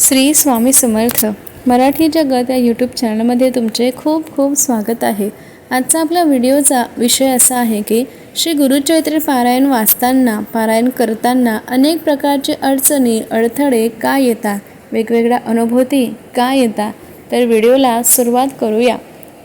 श्री स्वामी समर्थ. मराठी जगत या यूट्यूब चॅनलमध्ये तुमचे खूप खूप स्वागत आहे. आजचा आपला व्हिडिओचा विषय असा आहे की श्री गुरुचैत्र पारायण वाचताना पारायण करताना अनेक प्रकारचे अडचणी अडथळे का येतात? वेगवेगळ्या अनुभूती का येतात? तर व्हिडिओला सुरुवात करूया.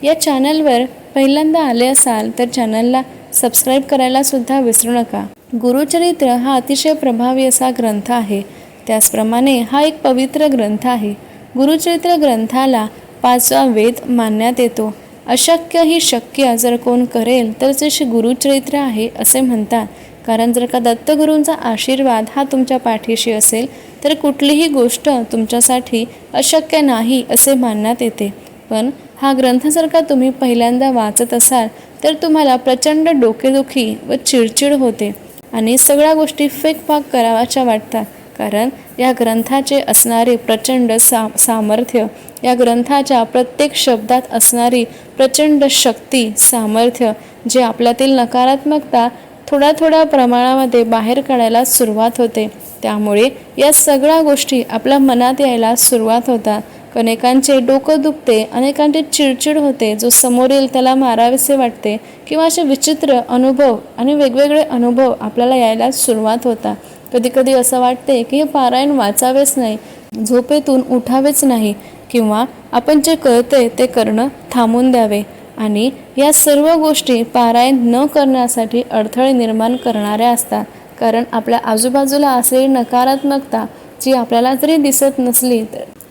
या चॅनलवर पहिल्यांदा आले असाल तर चॅनलला सबस्क्राईब करायला सुद्धा विसरू नका. गुरुचरित्र हा अतिशय प्रभावी असा ग्रंथ आहे. त्याचप्रमाणे हा एक पवित्र ग्रंथ आहे. गुरुचरित्र ग्रंथाला पाचवा वेद मानण्यात येतो. अशक्य ही शक्य जर कोण करेल तर ते गुरुचरित्र आहे असे म्हणतात. कारण जर का दत्तगुरूंचा आशीर्वाद हा तुमच्या पाठीशी असेल तर कुठलीही गोष्ट तुमच्यासाठी अशक्य नाही असे मानण्यात येते. पण हा ग्रंथ जर का तुम्ही पहिल्यांदा वाचत असाल तर तुम्हाला प्रचंड डोकेदुखी व चिडचिड होते आणि सगळ्या गोष्टी फेकपाक कराव्याच्या वाटतात. कारण या ग्रंथाचे असणारे प्रचंड सा सामर्थ्य या ग्रंथाच्या प्रत्येक शब्दात असणारी प्रचंड शक्ती सामर्थ्य जे आपल्यातील नकारात्मकता थोड्या थोड्या प्रमाणामध्ये बाहेर काढायला सुरुवात होते. त्यामुळे या सगळ्या गोष्टी आपल्या मनात यायला सुरुवात होतात. अनेकांचे डोकं दुखते अनेकांचे चिडचिड होते जो समोर येईल त्याला मारावेसे वाटते किंवा असे विचित्र अनुभव आणि वेगवेगळे अनुभव आपल्याला यायला सुरुवात होतात. कधी कधी असं वाटते की हे पारायण वाचावेच नाही झोपेतून उठावेच नाही किंवा आपण जे कळते ते करणं थांबून द्यावे आणि या सर्व गोष्टी पारायण न करण्यासाठी अडथळे निर्माण करणाऱ्या असतात. कारण आपल्या आजूबाजूला असलेली नकारात्मकता जी आपल्याला जरी दिसत नसली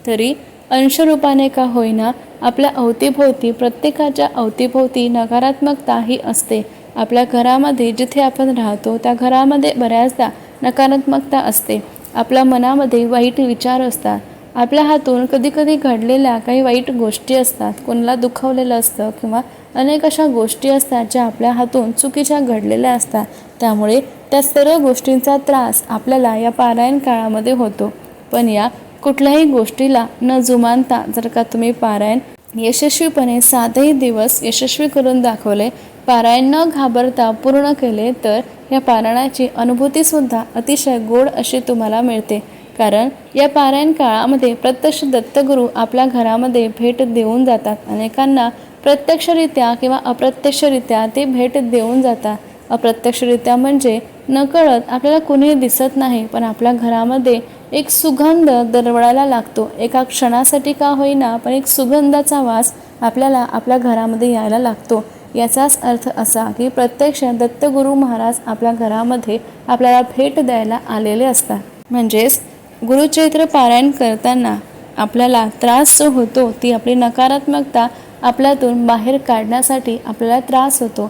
तरी अंशरूपाने का होईना आपल्या अवतीभोवती प्रत्येकाच्या अवतीभोवती नकारात्मकता ही असते. आपल्या घरामध्ये जिथे आपण राहतो त्या घरामध्ये बऱ्याचदा नकारात्मकता असते. आपल्या मनामध्ये वाईट विचार असतात. आपल्या हातून कधीकधी घडलेल्या काही वाईट गोष्टी असतात. कोणाला दुखावलेलं असतं किंवा अनेक अशा गोष्टी असतात ज्या आपल्या हातून चुकीच्या घडलेल्या असतात. त्यामुळे त्या सर्व गोष्टींचा त्रास आपल्याला या पारायण काळामध्ये होतो. पण या कुठल्याही गोष्टीला न जुमानता जर का तुम्ही पारायण यशस्वीपणे सातही दिवस यशस्वी करून दाखवले. पारायण न घाबरता पूर्ण केले तर या पारायणाची अनुभूतीसुद्धा अतिशय गोड अशी तुम्हाला मिळते. कारण या पारायण काळामध्ये प्रत्यक्ष दत्तगुरू आपल्या घरामध्ये भेट देऊन जातात. अनेकांना प्रत्यक्षरित्या किंवा अप्रत्यक्षरित्या ते भेट देऊन जातात. अप्रत्यक्षरित्या म्हणजे नकळत आपल्याला कुणी दिसत नाही पण आपल्या घरामध्ये एक सुगंध दरवळायला लागतो. एका क्षणासाठी का होईना पण एक सुगंधाचा वास आपल्याला आपल्या घरामध्ये यायला लागतो. याचाच अर्थ असा की प्रत्यक्ष दत्तगुरू महाराज आपल्या घरामध्ये आपल्याला भेट द्यायला आलेले असतात. म्हणजेच गुरुचैत्र पारायण करताना आपल्याला त्रास जो होतो ती आपली नकारात्मकता आपल्यातून बाहेर काढण्यासाठी आपल्याला त्रास होतो.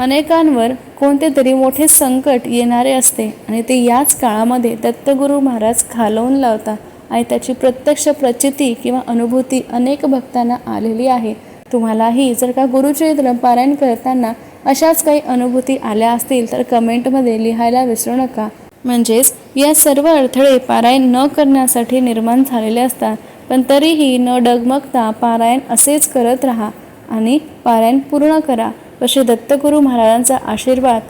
अनेकांवर कोणते तरी मोठे संकट येणारे असते आणि ते याच काळामध्ये दत्तगुरू महाराज खालवून लावतात आणि त्याची प्रत्यक्ष प्रचिती किंवा अनुभूती अनेक भक्तांना आलेली आहे. तुम्हालाही जर का गुरुचरित्र पारायण करताना अशाच काही अनुभूती आल्या असतील तर कमेंटमध्ये लिहायला विसरू नका. म्हणजेच या सर्व अडथळे पारायण न करण्यासाठी निर्माण झालेले असतात पण तरीही न डगमगता पारायण असेच करत राहा आणि पारायण पूर्ण करा. व श्री दत्तगुरू महाराजांचा आशीर्वाद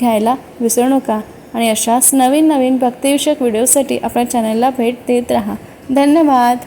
घ्यायला विसरू नका. आणि अशाच नवीन नवीन भक्तिविषयक व्हिडिओसाठी आपल्या चॅनलला भेट देत राहा. धन्यवाद.